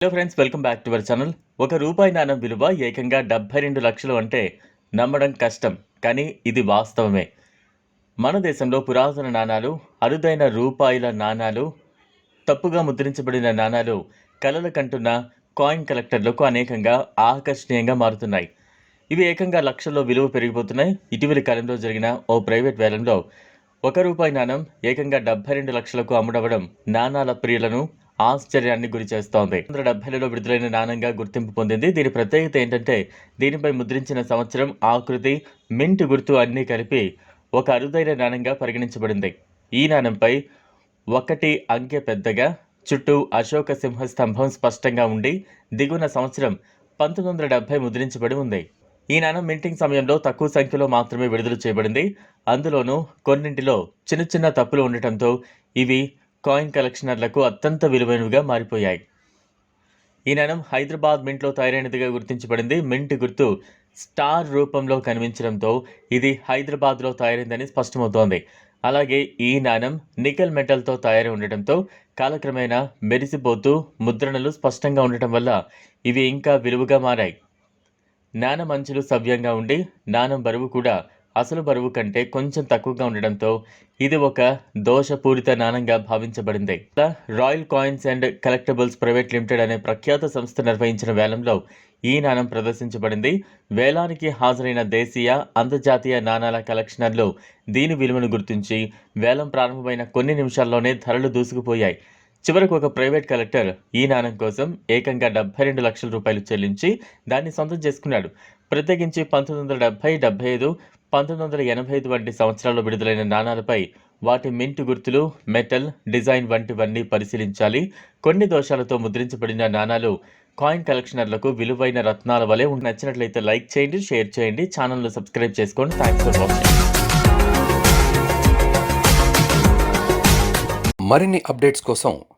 Hello friends welcome back to our channel ఒక రూపాయి నాణం విలువ ఏకంగా డెబ్బై రెండు లక్షలు అంటే నమ్మడం కష్టం కానీ ఇది వాస్తవమే. మన దేశంలో పురాతన నాణాలు అరుదైన రూపాయల నాణాలు తప్పుగా ముద్రించబడిన నాణాలు కలలు కంటున్న కాయిన్ కలెక్టర్లకు అనేకంగా ఆకర్షణీయంగా మారుతున్నాయి. ఇవి ఏకంగా లక్షల్లో విలువ పెరిగిపోతున్నాయి. ఇటీవలి కాలంలో జరిగిన ఓ ప్రైవేట్ వేలంలో ఒక రూపాయి నాణం ఏకంగా డెబ్బై రెండు లక్షలకు అమ్ముడవడం నాణాల ప్రియులను ఆశ్చర్యాన్ని గురి చేస్తోంది. వందల డెబ్బైలలో విడుదలైన నాణంగా గుర్తింపు పొందింది. దీని ప్రత్యేకత ఏంటంటే దీనిపై ముద్రించిన సంవత్సరం ఆకృతి మింట్ గుర్తు అన్నీ కలిపి ఒక అరుదైన నాణంగా పరిగణించబడింది. ఈ నాణంపై ఒకటి అంకె పెద్దగా చుట్టూ అశోక సింహ స్తంభం స్పష్టంగా ఉండి దిగువన సంవత్సరం పంతొమ్మిది వందల డెబ్బై ముద్రించబడి ఉంది. ఈ నాణం మింటింగ్ సమయంలో తక్కువ సంఖ్యలో మాత్రమే విడుదల చేయబడింది. అందులోనూ కొన్నింటిలో చిన్న చిన్న తప్పులు ఉండటంతో ఇవి కాయిన్ కలెక్షనర్లకు అత్యంత విలువైనవిగా మారిపోయాయి. ఈ నాణం హైదరాబాద్ మింట్లో తయారైనదిగా గుర్తించబడింది. మింట్ గుర్తు స్టార్ రూపంలో కనిపించడంతో ఇది హైదరాబాద్లో తయారైందని స్పష్టమవుతోంది. అలాగే ఈ నాణం నికెల్ మెటల్తో తయారై ఉండటంతో కాలక్రమేణా మెరిసిపోతూ ముద్రణలు స్పష్టంగా ఉండటం వల్ల ఇవి ఇంకా విలువగా మారాయి. నాణం అంచులు సవ్యంగా ఉండి నాణం బరువు కూడా అసలు బరువు కంటే కొంచెం తక్కువగా ఉండడంతో ఇది ఒక దోషపూరిత నాణంగా భావించబడింది. Royal coins and collectibles private limited అనే ప్రఖ్యాత సంస్థ నిర్వహించిన వేలంలో ఈ నాణం ప్రదర్శించబడింది. వేలానికి హాజరైన దేశీయ అంతర్జాతీయ నాణాల కలెక్షనర్లు దీని విలువను గుర్తించి వేలం ప్రారంభమైన కొన్ని నిమిషాల్లోనే ధరలు దూసుకుపోయాయి. చివరకు ఒక ప్రైవేట్ కలెక్టర్ ఈ నాణం కోసం ఏకంగా డెబ్బై రెండు లక్షల రూపాయలు చెల్లించి దాన్ని సొంతం చేసుకున్నాడు. ప్రత్యేకించి పంతొమ్మిది వందల డెబ్బై డెబ్బై ఐదు పంతొమ్మిది వందల ఎనభై ఐదు వంటి సంవత్సరాల్లో విడుదలైన నాణాలపై వాటి మింటు గుర్తులు మెటల్ డిజైన్ వంటివన్నీ పరిశీలించాలి. కొన్ని దోషాలతో ముద్రించబడిన నాణాలు కాయిన్ కలెక్షనర్లకు విలువైన రత్నాల వలె నచ్చినట్లయితే లైక్ చేయండి షేర్ చేయండి. ఛానల్ను సబ్స్క్రైబ్ చేసుకోండి. Thanks for watching. మరిన్ని అప్డేట్స్ కోసం